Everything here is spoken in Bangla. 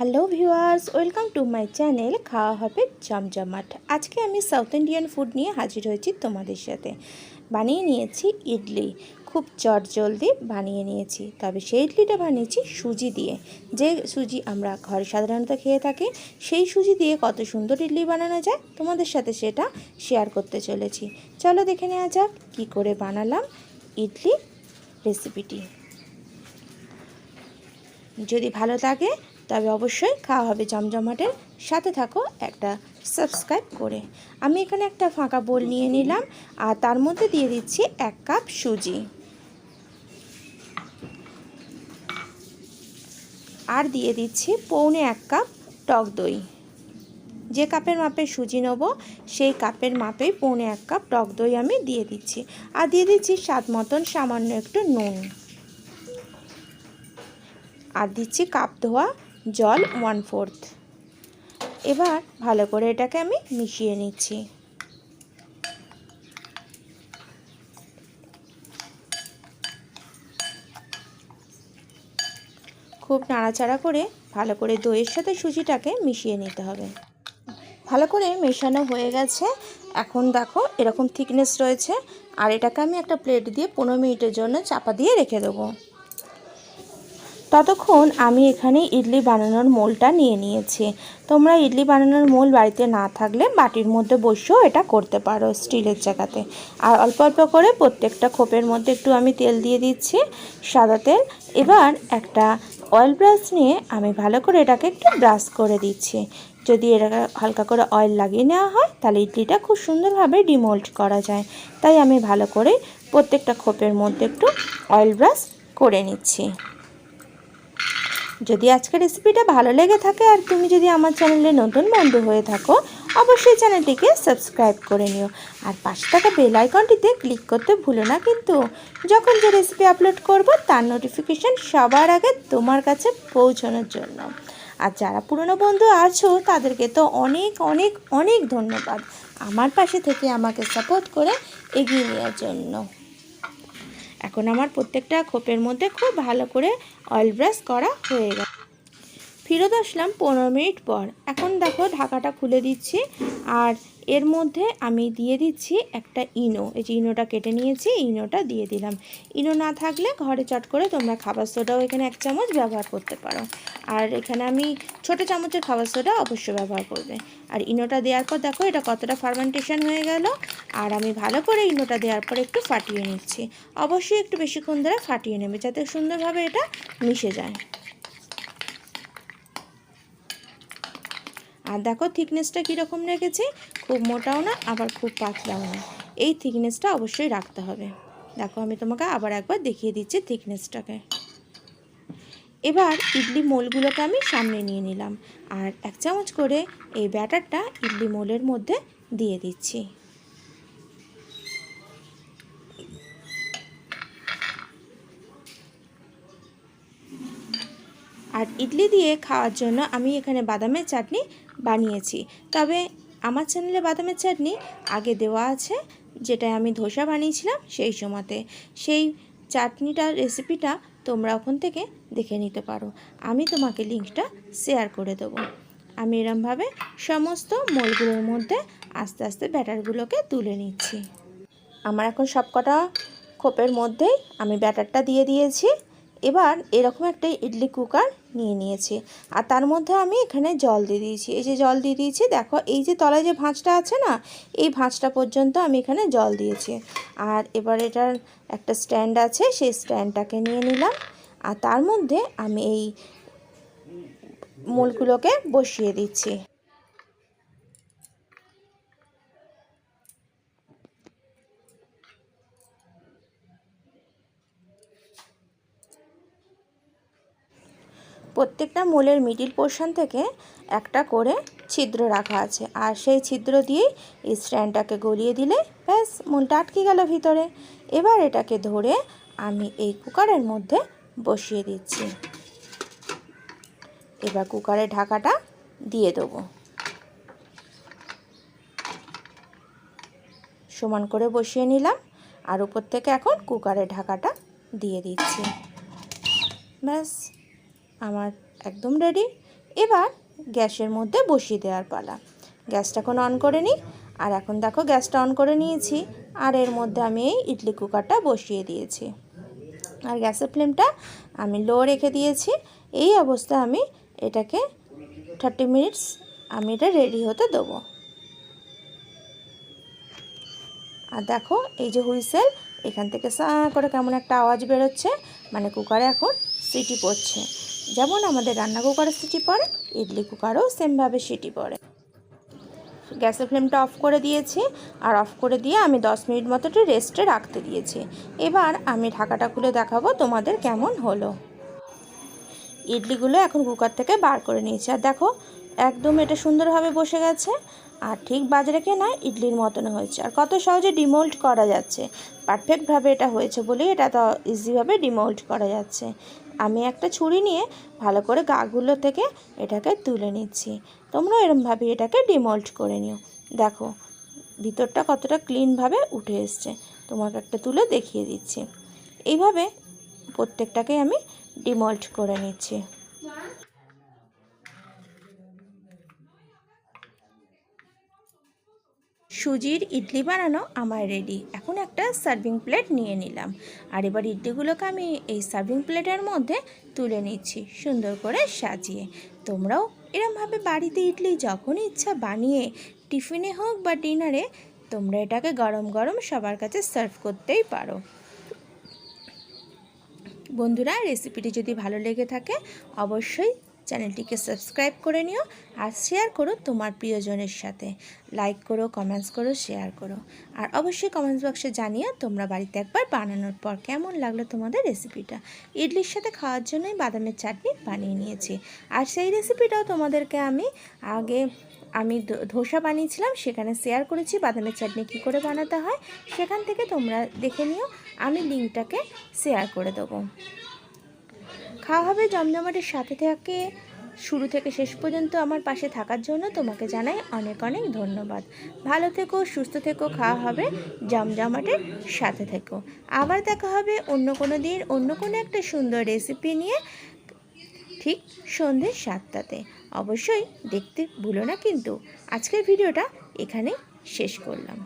Hello viewers, welcome to my channel খাওয়া হবে জমজমাট। আজকে আমি সাউথ ইন্ডিয়ান ফুড নিয়ে হাজির হয়েছি তোমাদের সাথে। বানিয়ে নিয়েছি ইডলি। খুব চট জলদি বানিয়ে নিয়েছি, তবে সেই ইডলিটা বানিয়েছি সুজি দিয়ে। যে সুজি আমরা ঘরে সাধারণত খেয়ে থাকি, সেই সুজি দিয়ে কত সুন্দর ইডলি বানানো যায়, তোমাদের সাথে সেটা শেয়ার করতে চলেছি। চলো দেখে নেওয়া যাক কী করে বানালাম ইডলি রেসিপিটি। যদি ভালো লাগে তবে অবশ্যই খাওয়া হবে জমজমাটের সাথে থাকো একটা সাবস্ক্রাইব করে। আমি এখানে একটা ফাঁকা বোল নিয়ে নিলাম আর তার মধ্যে দিয়ে দিচ্ছি এক কাপ সুজি। আর দিয়ে দিচ্ছি পৌনে এক কাপ টক দই। যে কাপের মাপে সুজি নেব, সেই কাপের মাপেই পৌনে এক কাপ টক দই আমি দিয়ে দিচ্ছি। আর দিয়ে দিচ্ছি স্বাদ মতন সামান্য একটু নুন। আর দিচ্ছি কাপ ধোয়া। জল ওয়ান ফোর্থ এবার ভালো করে এটাকে আমি মিশিয়ে নিচ্ছি। খুব নাড়াচাড়া করে ভালো করে দইয়ের সাথে সুজিটাকে মিশিয়ে নিতে হবে। ভালো করে মেশানো হয়ে গেছে। এখন দেখো এরকম থিকনেস রয়েছে। আর এটাকে আমি একটা প্লেট দিয়ে পনেরো মিনিটের জন্য চাপা দিয়ে রেখে দেবো। ততক্ষণ আমি এখানে ইডলি বানানোর মোলটা নিয়ে নিয়েছি। তোমরা ইডলি বানানোর মোল বাড়িতে না থাকলে বাটির মধ্যে বসেও এটা করতে পারো স্টিলের জায়গাতে। আর অল্প অল্প করে প্রত্যেকটা খোপের মধ্যে একটু আমি তেল দিয়ে দিচ্ছি সাদা তেল। এবার একটা অয়েল ব্রাশ নিয়ে আমি ভালো করে এটাকে একটু ব্রাশ করে দিচ্ছি। যদি এটা হালকা করে অয়েল লাগিয়ে নেওয়া হয়, তাহলে ইডলিটা খুব সুন্দরভাবে ডিমোল্ড করা যায়। তাই আমি ভালো করে প্রত্যেকটা খোপের মধ্যে একটু অয়েল ব্রাশ করে নিচ্ছি। যদি আজকের রেসিপিটা ভালো লেগে থাকে আর তুমি যদি আমার চ্যানেলে নতুন বন্ধু হয়ে থাকো, অবশ্যই চ্যানেলটিকে সাবস্ক্রাইব করে নিও। আর পাশে থাকা বেল আইকনটিতে ক্লিক করতে ভুলো না কিন্তু। যখন যে রেসিপি আপলোড করব, তার নোটিফিকেশান সবার আগে তোমার কাছে পৌঁছানোর জন্য। আর যারা পুরনো বন্ধু আছো, তাদেরকে তো অনেক অনেক অনেক ধন্যবাদ। আমার পাশে থেকে আমাকে সাপোর্ট করে এগিয়ে নেওয়ার জন্য। এখন আমার প্রত্যেকটা খোপের মধ্যে খুব ভালো করে অয়েল ব্রাশ করা হয়ে গেল। ফিরত আসলাম পনেরো মিনিট পর। এখন দেখো ঢাকাটা খুলে দিচ্ছি। আর এর মধ্যে আমি দিয়ে দিচ্ছি একটা ইনো। এই যে ইনোটা কেটে নিয়েছি, ইনোটা দিয়ে দিলাম। ইনো না থাকলে ঘরে চট করে তোমরা খাবার সোডাও এখানে এক চামচ ব্যবহার করতে পারো। আর এখানে আমি ছোটো চামচের খাবার সোডা অবশ্যই ব্যবহার করবে। আর ইনোটা দেওয়ার পর দেখো এটা কতটা ফার্মেন্টেশন হয়ে গেল। আর আমি ভালো করে ইনোটা দেওয়ার পর একটু ফাটিয়ে নিচ্ছি। অবশ্যই একটু বেশিক্ষণ ধরে ফাটিয়ে নেবে যাতে সুন্দরভাবে এটা মিশে যায়। আর দেখো থিকনেসটা কীরকম রেখেছি? খুব মোটাও না, আবার খুব পাতলাও না। এই থিকনেসটা অবশ্যই রাখতে হবে। দেখো আমি তোমাকে আবার একবার দেখিয়ে দিচ্ছি থিকনেসটাকে এবার ইডলি মোলগুলোকে আমি সামনে নিয়ে নিলাম। আর এক চামচ করে এই ব্যাটারটা ইডলি মোলের মধ্যে দিয়ে দিচ্ছি। আর ইডলি দিয়ে খাওয়ার জন্য আমি এখানে বাদামের চাটনি বানিয়েছি। তবে আমার চ্যানেলে বাদামের চাটনি আগে দেওয়া আছে যেটা আমি ধোসা বানিয়েছিলাম সেই সময়তে। সেই চাটনিটার রেসিপিটা তোমরা ওখান থেকে দেখে নিতে পারো। আমি তোমাকে লিঙ্কটা শেয়ার করে দেবো। আমি এরমভাবে সমস্ত মোলগুলোর মধ্যে আস্তে আস্তে ব্যাটারগুলোকে তুলে নিচ্ছি। আমার এখন সবকটা খোপের মধ্যেই আমি ব্যাটারটা দিয়ে দিয়েছি। এবার এরকম একটা ইডলি কুকার নিয়ে নিয়েছি। আর তার মধ্যে আমি এখানে জল দিয়ে দিয়েছি। এই যে জল দিয়ে দিয়েছি, দেখো, এই যে তলায় যে ভাঁজটা আছে না, এই ভাঁজটা পর্যন্ত আমি এখানে জল দিয়েছি। আর এবার এটার একটা স্ট্যান্ড আছে, সেই স্ট্যান্ডটাকে নিয়ে নিলাম। আর তার মধ্যে আমি এই মূলগুলোকে বসিয়ে দিচ্ছি। প্রত্যেকটা মোলের মিডিল পোর্শন থেকে একটা করে ছিদ্র রাখা আছে। আর সেই ছিদ্র দিয়েই এই স্ট্যান্ডটাকে গলিয়ে দিলে ব্যাস, মোলটা আটকে গেল ভিতরে। এবার এটাকে ধরে আমি এই কুকারের মধ্যে বসিয়ে দিচ্ছি। এবার কুকারে ঢাকাটা দিয়ে দেবো। সমান করে বসিয়ে নিলাম। আর উপর থেকে এখন কুকারে ঢাকাটা দিয়ে দিচ্ছি। ব্যাস। আমার একদম রেডি এবার গ্যাসের মধ্যে বসিয়ে দেওয়ার পালা। গ্যাসটা এখন অন করে নিই। আর এখন দেখো গ্যাসটা অন করে নিয়েছি। আর এর মধ্যে আমি এই ইডলি কুকারটা বসিয়ে দিয়েছি। আর গ্যাসের ফ্লেমটা আমি লো রেখে দিয়েছি। এই অবস্থায় আমি এটাকে থার্টি মিনিটস আমি এটা রেডি হতে দেবো। আর দেখো এই যে হুইসেল, এখান থেকে সা করে কেমন একটা আওয়াজ বেরোচ্ছে। মানে কুকারে এখন সিটি পড়ছে। যেমন আমাদের রান্না কুকারে সিটি পড়ে, ইডলি কুকারেও সেমভাবে সিটি পড়ে। গ্যাসের ফ্লেমটা অফ করে দিয়েছি, আর অফ করে দিয়ে আমি দশ মিনিট মতো একটু রেস্টে রাখতে দিয়েছি। এবার আমি ঢাকাটা খুলে দেখাবো তোমাদের কেমন হলো। ইডলিগুলো এখন কুকার থেকে বার করে নিয়েছি। আর দেখো, একদম এটা সুন্দরভাবে বসে গেছে, আর ঠিক বাজারেকে না ইডলির মতন হয়েছে। আর কত সহজে ডিমোল্ড করা যাচ্ছে। পারফেক্টভাবে এটা হয়েছে বলেই এটা তো ইজিভাবে ডিমোল্ড করা যাচ্ছে। আমি একটা ছুরি নিয়ে ভালো করে গাগুলো থেকে এটাকে তুলে নিচ্ছি। তোমরা এরমভাবে এটাকে ডিমল্ট করে নিও। দেখো, ভিতরটা কতটা ক্লিনভাবে উঠে এসছে। তোমাকে একটা তুলে দেখিয়ে দিচ্ছি। এইভাবে প্রত্যেকটাকে আমি ডিমল্ট করে নিচ্ছি। সুজির ইডলি বানানো আমার রেডি এখন একটা সার্ভিং প্লেট নিয়ে নিলাম। আর এবার ইডলিগুলোকে আমি এই সার্ভিং প্লেটের মধ্যে তুলে নিচ্ছি, সুন্দর করে সাজিয়ে। তোমরাও এরমভাবে বাড়িতে ইডলি যখন ইচ্ছা বানিয়ে, টিফিনে হোক বা ডিনারে তোমরা এটাকে গরম গরম সবার কাছে সার্ভ করতেই পারো। বন্ধুরা রেসিপিটি যদি ভালো লেগে থাকে, অবশ্যই চ্যানেলটিকে সাবস্ক্রাইব করে নিও আর শেয়ার করো তোমার প্রিয়জনের সাথে। লাইক করো কমেন্টস করো শেয়ার করো। আর অবশ্যই কমেন্টস বক্সে জানিও তোমরা বাড়িতে একবার বানানোর পর কেমন লাগল তোমাদের রেসিপিটা ইডলির সাথে খাওয়ার জন্যই বাদামের চাটনি বানিয়ে নিয়েছি। আর সেই রেসিপিটাও তোমাদেরকে আমি আগে আমি ধোসা বানিয়েছিলাম, সেখানে শেয়ার করেছি বাদামের চাটনি কী করে বানাতে হয়, সেখান থেকে তোমরা দেখে নিও। আমি লিঙ্কটাকে শেয়ার করে দেবো। খাওয়া হবে জমজমাটের সাথে থেকে। শুরু থেকে শেষ পর্যন্ত আমার পাশে থাকার জন্য তোমাকে জানাই অনেক অনেক ধন্যবাদ। ভালো থেকো, সুস্থ থেকো, খাওয়া হবে জমজমাটের সাথে থেকো। আবার দেখা হবে অন্য কোনো দিন, অন্য কোনো একটা সুন্দর রেসিপি নিয়ে ঠিক সন্ধ্যে সাতটাতে। অবশ্যই দেখতে ভুলো না কিন্তু আজকের ভিডিওটা এখানেই শেষ করলাম।